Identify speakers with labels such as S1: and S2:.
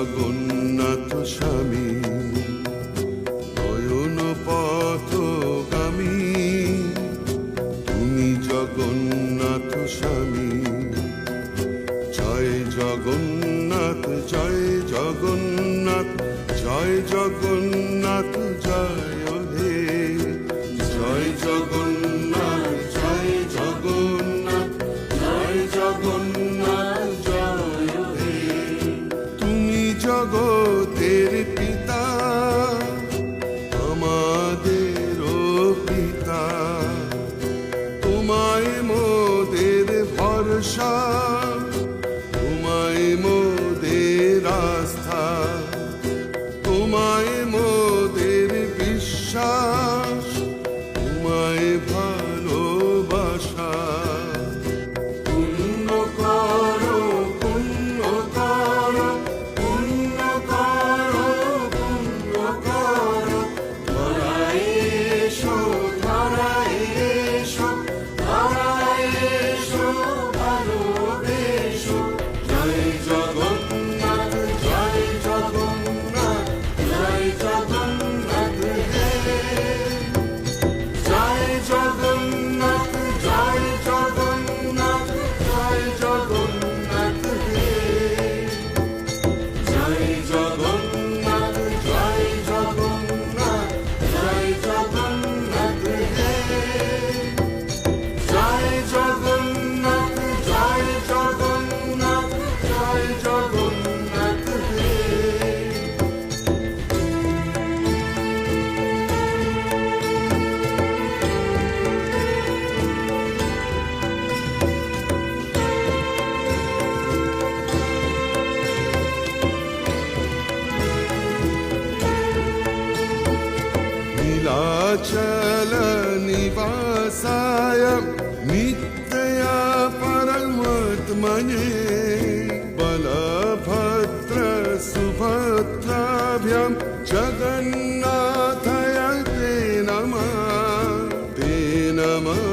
S1: জগন্নাথ স্বামী নয়ন পথগামী। তুমি জগন্নাথ স্বামী জয় জগন্নাথ জয় জগন্নাথ জয় জগন্নাথ জয় জগতের পিতা আমাদের পিতা। তোমায় মোদের ভরসা তোমায় মোদের আস্থা। निवासाय नित्यया परमात्मने बलभद्र सुभद्राभ्यां जगन्नाथय ते नमः ते नमः